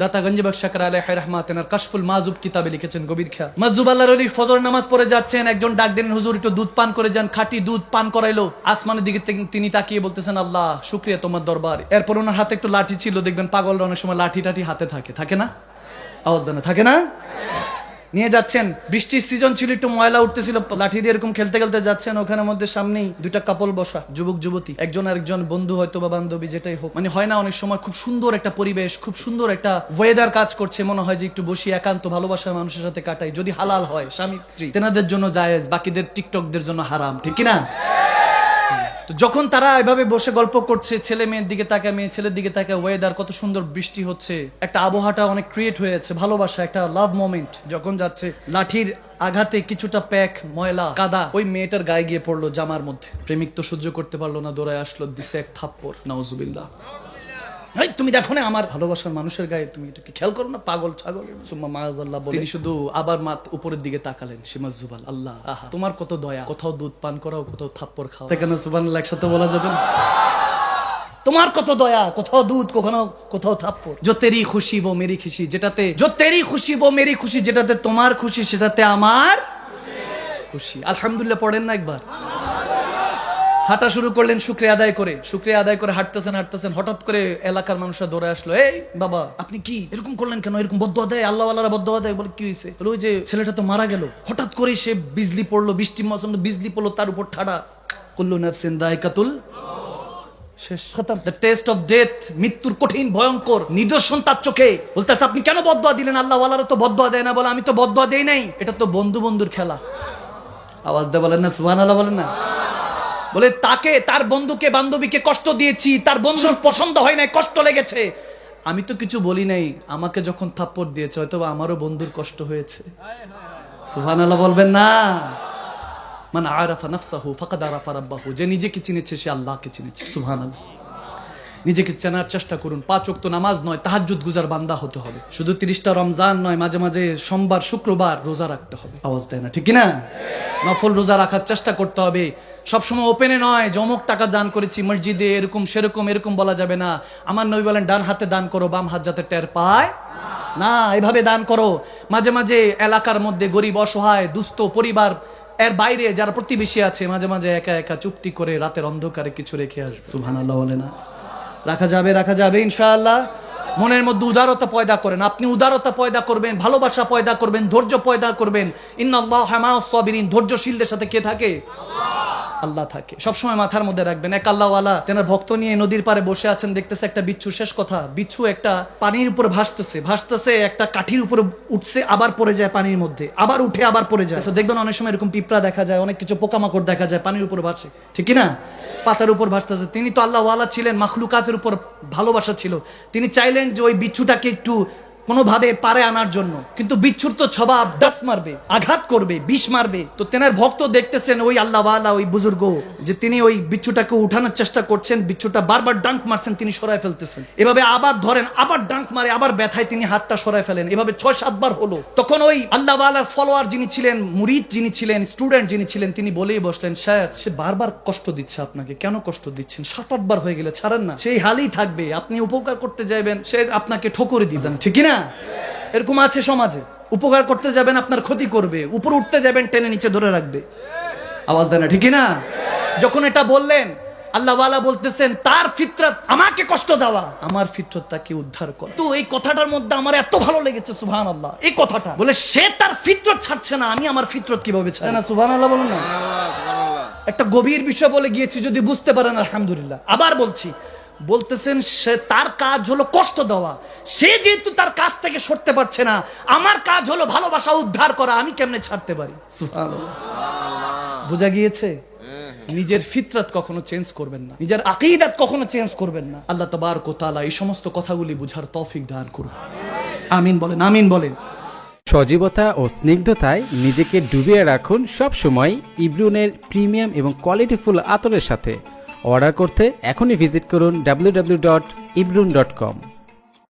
দাতা গঞ্জবাক শাকর আলাই রহমা তেনার কাশফুল মাজুব কিতাবে লিখেছেন গভীর খ্যা মাজুব আল্লাহর আলী ফজর নামাজ পড়ে যাচ্ছেন, একজন ডাক দিলেন, হুজুর, একটু দুধ পান করে যান। খাঁটি দুধ পান করাইলো। আসমানের দিকে তিনি তাকিয়ে বলতেছেন, আল্লাহ, শুক্রিয়া তোমার দরবার। এরপর ওনার হাতে একটু লাঠি ছিল, দেখবেন পাগলরা অনেক সময় লাঠি টাঠি হাতে থাকে। থাকে না? আওয়াজ দেন থাকে না? নিয়ে যাচ্ছেন। বৃষ্টির সিজন ছিল, একটু ময়লা উঠতেছিল, লাঠি দিয়ে এরকম খেলতে খেলতে যাচ্ছেন ওখানে মধ্যে সামনেই দুইটা কাপল বসা, যুবক, যুবতী। একজন আরেকজন, বন্ধু হয়তো বা বান্ধবী, যেটাই হোক। মানে হয় না, অনেক সময় খুব সুন্দর একটা পরিবেশ, খুব সুন্দর একটা ওয়েদার কাজ করছে, মনে হয় যে একটু বসি একান্ত ভালোবাসার মানুষের সাথে কাটাই। যদি হালাল হয়, স্বামী, স্ত্রী, তেনাদের জন্য জায়েজ, বাকিদের, টিকটকদের জন্য হারাম, ঠিক কি না তো যখন তারা এভাবে বসে গল্প করছে, ছেলে মেয়ের দিকে তাকায়, মেয়ে ছেলের দিকে তাকায় ওয়েদার কত সুন্দর বৃষ্টি হচ্ছে, একটা আবহাওয়াটা অনেক ক্রিয়েট হয়েছে ভালোবাসা, একটা লাভ মোমেন্ট যখন যাচ্ছে, লাঠির আঘাতে কিছুটা প্যাক, ময়লা, কাদা, ওই মেয়েটার গায়ে গিয়ে পড়ল জামার মধ্যে। প্রেমিক তো সহ্য করতে পারল না, দৌড়ায় আসলো, দিছে এক থাপ্পর নাউজুবিল্লাহ। তুমি দেখো না আমার ভালোবাসার মানুষের গায়ে তুমি এটাকে খেয়াল করো না পাগল ছাগল সুম্মা মায়াজাল্লাহ তিনি শুধু আবার মাত উপরের দিকে তাকালেন সীমা জুবাল আল্লাহ তোমার কত দয়া কোথাও দুধ পান করাও কোথাও থাপ্পর খাওয়া কেন সুবহানাল্লাহ একসাথে বলা যাবে না? তোমার কত দয়া কোথাও দুধ কখনো কোথাও থাপ্পর যো তেরি খুশি বো মেরি খুশি যেটাতে যো তেরি খুশি বো মেরি খুশি যেটাতে তোমার খুশি সেটাতে আমার খুশি। আলহামদুলিল্লাহ পড়েন না একবার। হাঁটা শুরু করলেন, শুক্রিয়া আদায় করে। শুক্রিয়া আদায় করে হাঁটতেছেন হাঁটতেছেন। হঠাৎ করে এলাকার মানুষরা দৌড়ে আসলো, এই, বাবা, আপনি কি? এরকম করলেন কেন? এরকম বদ্ধ দেয়? আল্লাহ আল্লাহরা বদ্ধ দেয়? বলে, কি হয়েছে ওই যে ছেলেটা তো মারা গেল। হঠাৎ করে সে বিজলি পড়ল বৃষ্টি মৌসুম বিজলি পড়ল, তার উপর ঠাডা। নাফসিন দায়কাতুল শেষ। টেস্ট অফ ডেথ মৃত্যুর কঠিন, ভয়ঙ্কর নিদর্শন তার চোখে। বলতেছে, আপনি কেন বদয়া দিলেন? আল্লাহ তো বদয়া দেয় না। বলে, আমি তো বদয়া দেই নাই। এটা তো বন্ধু বন্ধুর খেলা। আওয়াজ দিয়ে বলেন না সুবহান আল্লাহ বলেন না? বলে তাকে তার বন্ধুকে বান্ধবীকে কষ্ট দিয়েছি তার বন্ধুর পছন্দ হয় নাই কষ্ট লেগেছে। আমি তো কিছু বলি নাই আমাকে যখন থাপ্পড় দিয়েছে হয়তো আমারও বন্ধুর কষ্ট হয়েছে। সুহান আল্লাহ বলবেন না। মানে আরাফা নাফসাহু ফাকাদ আরাফা রাব্বাহু যে নিজেকে চিনেছে সে আল্লাহকে চিনেছে। সুবহান নিজেকে চেনার চেষ্টা করুন। পাঁচ ওয়াক্ত নামাজ নয়, তাহাজ্জুদ গুজার বান্দা হতে হবে। শুধু তিরিশটা রমজান নয়, মাঝে মাঝে সোমবার, শুক্রবার রোজা রাখতে হবে। আওয়াজ দেয় না, ঠিক না নফল রোজা রাখার চেষ্টা করতে হবে। সবসময় ওপেনে নয় জমক টাকা দান করেছি, মসজিদে এরকম, সেরকম, এরকম বলা যাবে না। আমার নবী বলেন, ডান হাতে দান করো, বাম হাত যাতে টের পায় না। এভাবে দান করো। মাঝে মাঝে এলাকার মধ্যে গরিব, অসহায়, দুস্থ পরিবার, এর বাইরে যারা প্রতিবেশী আছে, মাঝে মাঝে একা একা চুপটি করে রাতের অন্ধকারে কিছু রেখে আস সুবহানাল্লাহ বলে না? রাখা যাবে রাখা যাবে, ইনশাআল্লাহ। মনের মধ্যে উদারতা পয়দা করেন। আপনি উদারতা পয়দা করবেন, ভালোবাসা পয়দা করবেন, ধৈর্য পয়দা করবেন। ইন্নাল্লাহ ধৈর্যশীলদের সাথে কে থাকে? আল্লাহ থাকে। সবসময় মাথার মধ্যে রাখবেন, এক আল্লাহওয়ালা তেনার ভক্ত নিয়ে নদীর পারে বসে আছেন, দেখতেছে একটা বিচ্ছু, শেষ কথা, বিচ্ছু একটা পানির উপর ভাসতেছে ভাসতেছে, একটা কাঠির উপর উঠছে, আবার পড়ে যায় পানির মধ্যে, আবার উঠে, আবার পড়ে যায়। দেখবেন অনেক সময় এরকম পিঁপড়া দেখা যায়, অনেক কিছু পোকামাকড় দেখা যায়, পানির উপর ভাসে। ঠিক না পাতার উপর ভাসতেছে। তিনি তো আল্লাহ ওয়ালা ছিলেন, মাখলুকাতের উপর ভালোবাসা ছিল। তিনি চাইলেন যে ওই বিচ্ছুটাকে একটু কোনোভাবে পারে আনার জন্য। কিন্তু বিচ্ছুর তো স্বভাব, ডাফ মারবে, আঘাত করবে, বিষ মারবে। তো তেনার ভক্ত দেখতেছেন ওই আল্লাহ ওই বুজুর্গ, যে তিনি ওই বিচ্ছুটাকে উঠানোর চেষ্টা করছেন, বিচ্ছুটা বারবার ডাঙ্ক মারছেন, তিনি সরায় ফেলতেছেন। এভাবে আবার ধরেন, আবার ডাঙ্ক মারে, আবার ব্যথায় তিনি হাতটা সরায় ফেলেন। এভাবে ছয় সাতবার হলো। তখন ওই আল্লাহ ফলোয়ার যিনি ছিলেন, মুরিদ যিনি ছিলেন, স্টুডেন্ট যিনি ছিলেন, তিনি বলেই বসলেন, শেখ, সে বারবার কষ্ট দিচ্ছে আপনাকে। কেন কষ্ট দিচ্ছেন? সাত আটবার হয়ে গেলে ছাড়েন না। সেই হালই থাকবে। আপনি উপকার করতে যাবেন সে আপনাকে ঠোকরে দিবেন। ঠিক কি না এরকম আছে সমাজে। উপকার করতে যাবেন আপনার ক্ষতি করবে। উপর উঠতে যাবেন টেনে নিচে ধরে রাখবে। আওয়াজ দেয় না ঠিক না যখন এটা বললেন আল্লাহওয়ালা বলতেছেন তার ফিতরত আমাকে কষ্ট দেওয়া। আমার ফিতরত তাকে উদ্ধার কর? তো এই কথাটার মধ্যে আমার এত ভালো লেগেছে সুবহান আল্লাহ এই কথাটা। বলে সে তার ফিতরত ছাড়ছে না আমি আমার ফিতরত কীভাবে ছাড়ে না সুবহান আল্লাহ বলুন না। একটা গভীর বিষয় বলে গিয়েছি যদি বুঝতে পারেন আলহামদুলিল্লাহ। আবার বলছি বলতেছেন সে তার কাজ হলো কষ্ট দেওয়া। সে যেহেতু তার কাজ থেকে সরতে পারছে না আমার কাজ হলো ভালোবাসা উদ্ধার করা আমি কেমনে ছাড়তে পারি? বোঝা গিয়েছে? নিজের ফিতরত কখনো চেঞ্জ করবেন না। নিজের আকিদাত কখনো চেঞ্জ করবেন না। আল্লাহ তবার কোতালা এই সমস্ত কথাগুলি বুঝার তৌফিক দান করুন। আমিন বলেন আমিন বলেন। সজীবতা ও স্নিগ্ধতায় নিজেকে ডুবিয়ে রাখুন সব সময় ইব্রুনের প্রিমিয়াম এবং কোয়ালিটিফুল আতরের সাথে। অর্ডার করতে এখনই ভিজিট করুন www.ibrun.com